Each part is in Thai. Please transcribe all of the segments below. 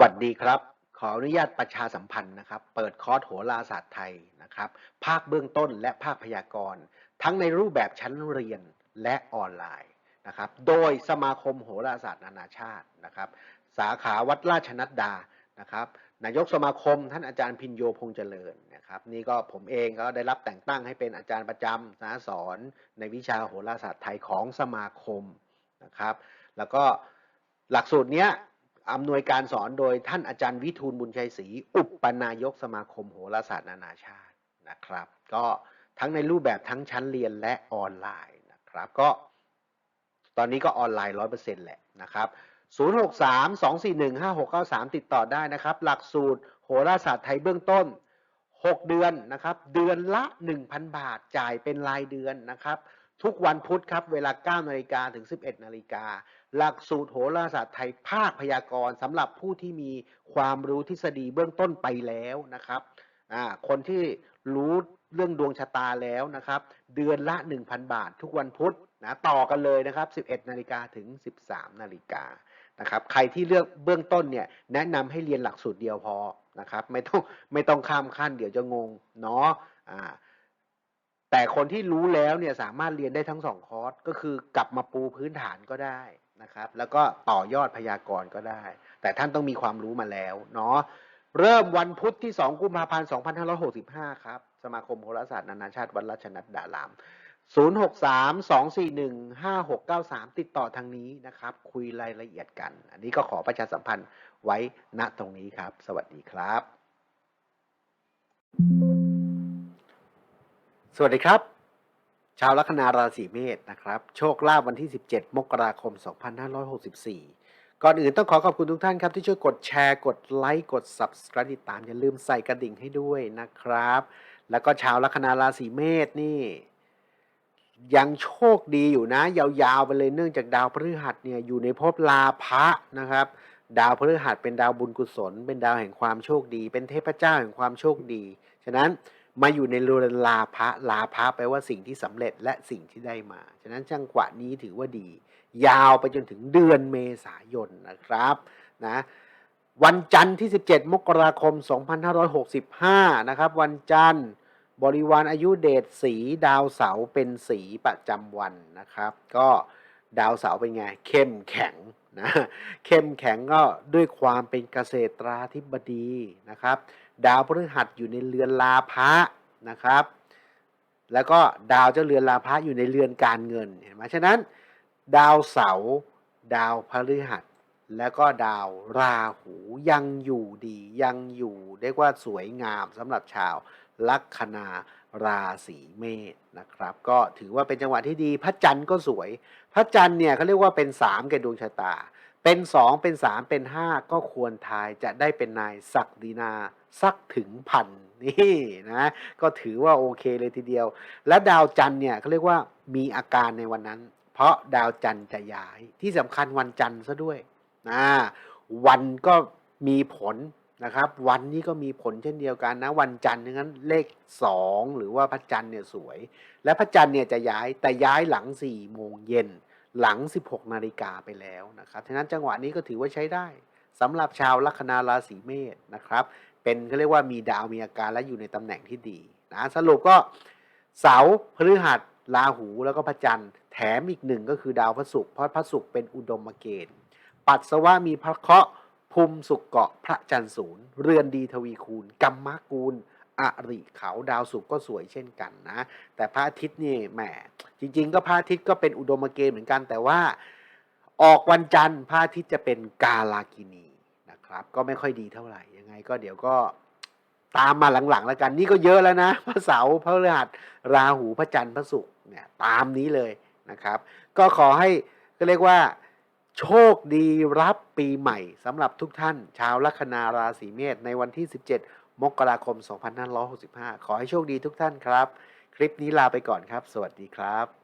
วัสดีครับ ขออนุญาตประชาสัมพันธ์นะครับ เปิดคอร์สโหราศาสตร์ไทยนะครับ ภาคเบื้องต้นและภาคพยากรณ์ ทั้งในรูปแบบชั้นเรียนและออนไลน์นะครับ โดยสมาคมโหราศาสตร์นานาชาตินะครับ สาขาวัดราชนัดดานะครับนายกสมาคมท่านอาจารย์พินโยพงษ์เจริญนะครับ นี่ก็ผมเองก็ได้รับแต่งตั้งให้เป็นอาจารย์ประจำนะสอนในวิชาโหราศาสตร์ไทยของสมาคมนะครับ แล้วก็หลักสูตรเนี้ย อำนวยการสอนโดยท่านอาจารย์วิทูลบุญชัยศรีอุปนายกสมาคมโหราศาสตร์นานาชาตินะครับ ก็ทั้งในรูปแบบทั้งชั้นเรียนและออนไลน์นะครับ ก็ ตอนนี้ก็ออนไลน์ร้อยเปอร์เซ็นต์แหละนะครับ063 241 5693 ติดต่อได้นะครับ หลักสูตรโหราศาสตร์ไทยเบื้องต้น 6 เดือนนะครับ เดือนละ 1,000 บาทจ่ายเป็นรายเดือนนะครับ ทุกวันพุธครับ เวลา 9 นาฬิกาถึง 11 นาฬิกา หลักสูตรโหราศาสตร์ไทยภาคพยากรณ์สำหรับผู้ที่มีความรู้ทฤษฎีเบื้องต้นไปแล้วนะครับคนที่รู้เรื่องดวงชะตาแล้วนะครับ เดือนละ 1,000 บาททุกวันพุธนะต่อกันเลยนะครับ 11 นาฬิกาถึง 13 นาฬิกานะครับ ใครที่เลือกเบื้องต้นเนี่ยแนะนำให้เรียนหลักสูตรเดียวพอนะครับ ไม่ต้องไม่ต้องข้ามขั้นเดี๋ยวจะงงเนาะอ่าแต่คนที่รู้แล้วเนี่ยสามารถเรียนได้ทั้งสองคอร์สก็คือกลับมาปูพื้นฐานก็ได้ นะครับ แล้วก็ต่อยอดพยากรณ์ก็ได้ แต่ท่านต้องมีความรู้มาแล้วเนาะเริ่มวันพุธที่ 2 กุมภาพันธ์ 2565 ครับ สมาคมโหราศาสตร์นานาชาติวัดราชนัดดาราม 063 241 5693 ติดต่อทางนี้นะครับ คุยรายละเอียดกัน อันนี้ก็ขอประชาสัมพันธ์ไว้ณตรงนี้ครับ สวัสดีครับ สวัสดีครับ ชาวลัคนาราศีเมษนะครับ โชคลาภวันที่ 17 มกราคม 2564 ก่อนอื่นต้องขอขอบคุณทุกท่านครับ ที่ช่วยกดแชร์ กดไลค์ กด Subscribe ติดตาม อย่าลืมใส่กระดิ่งให้ด้วยนะครับ แล้วก็ชาวลัคนาราศีเมษนี่ ยังโชคดีอยู่นะ ยาวๆไปเลยเนื่องจากดาวพฤหัสเนี่ยอยู่ในภพลาภะนะครับ ดาวพฤหัสเป็นดาวบุญกุศล เป็นดาวแห่งความโชคดี เป็นเทพเจ้าแห่งความโชคดี ฉะนั้น มาอยู่ในรือนลาภะลาภะแปลว่าสิ่งที่สำเร็จและสิ่งที่ได้มา ฉะนั้นจังหวะนี้ถือว่าดี ยาวไปจนถึงเดือนเมษายนนะครับนะวันจันทร์ที่ 17 มกราคม 2565 นะครับ วันจันทร์บริวารอายุเดชสีดาวเสาร์เป็นสีประจำวันนะครับ ก็ดาวเสาร์เป็นไง เข้มแข็งนะเข้มแข็งก็ด้วยความเป็นเกษตราธิบดีนะครับ ดาวพฤหัสอยู่ในเรือนลาภะนะครับ แล้วก็ดาวเจ้าเรือนลาภะอยู่ในเรือนการเงินเห็นไหมฉะนั้น ดาวเสาร์ดาวพฤหัส แล้วก็ดาวราหูยังอยู่ดียังอยู่เรียกว่าสวยงามสำหรับชาวลัคนาราศีเมษนะครับ ก็ถือว่าเป็นจังหวะที่ดี พระจันทร์ก็สวย พระจันทร์เนี่ยเขาเรียกว่าเป็นสามแก่ดวงชะตา เป็นสองเป็นสามเป็นห้าก็ควรทายจะได้เป็นนายศักดินา สักถึงพันนี่นะก็ถือว่าโอเคเลยทีเดียว และดาวจันทร์เนี่ยเขาเรียกว่ามีอาการในวันนั้น เพราะดาวจันทร์จะย้ายที่สำคัญวันจันทร์ซะด้วยนะวันก็มีผลนะครับ วันนี้ก็มีผลเช่นเดียวกันนะ วันจันทร์นั้นเลขสองหรือว่าพระจันทร์เนี่ยสวย และพระจันทร์เนี่ยจะย้ายแต่ย้ายหลัง4โมงเย็นหลัง 16 นาฬิกาไปแล้วนะครับฉะนั้นจังหวะนี้ก็ถือว่าใช้ได้สำหรับชาวลัคนาราศีเมษนะครับ เป็นเขาเรียกว่ามีดาวมีอาการและอยู่ในตำแหน่งที่ดีนะสรุปก็เสาพฤหัสราหูแล้วก็พระจันทร์แถมอีกหนึ่งก็คือดาวพระศุกร์เพราะพระศุกร์เป็นอุดมเกณฑ์ปัสสาวะมีพระเคราะห์ภูมิสุกเกาะพระจันทร์ศูนย์เรือนดีทวีคูณกัมมกูลอริเขาดาวศุกร์ก็สวยเช่นกันนะ แต่พระอาทิตย์นี่แหมจริง ๆ ก็พระอาทิตย์ก็เป็นอุดมเกณฑ์เหมือนกันแต่ว่า ออกวันจันทร์พระอาทิตย์จะเป็นกาลากินี ครับ ก็ไม่ค่อยดีเท่าไหร่ยังไง ก็เดี๋ยวก็ตามมาหลังๆแล้วกันนี่ก็เยอะแล้วนะพระเสาร์พระฤหัสราหูพระจันทร์พระศุกร์เนี่ยตามนี้เลยนะครับ ก็ขอให้ก็เรียกว่า โชคดีรับปีใหม่สำหรับทุกท่าน ชาวลัคนาราศีเมษในวันที่ 17 มกราคม 2565 ขอให้โชคดีทุกท่านครับ คลิปนี้ลาไปก่อนครับ สวัสดีครับ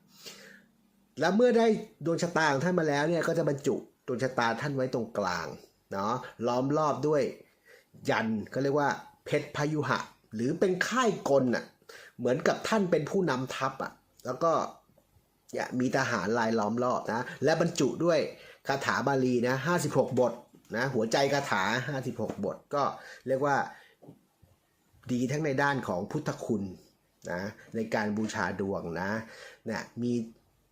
แล้วเมื่อได้ดวงชะตาของท่านมาแล้วเนี่ยก็จะบรรจุดวงชะตาท่านไว้ตรงกลางเนาะล้อมรอบด้วยยันก็เรียกว่าเพชรพายุหะ หรือเป็นค่ายกลน่ะเหมือนกับท่านเป็นผู้นำทัพอะแล้วก็เนี่ยมีทหารลายล้อมรอบนะและบรรจุด้วยคาถาบาลีนะ56บทนะหัวใจคาถา 56 บทก็เรียกว่าดีทั้งในด้านของพุทธคุณนะในการบูชาดวงนะเนี่ยมี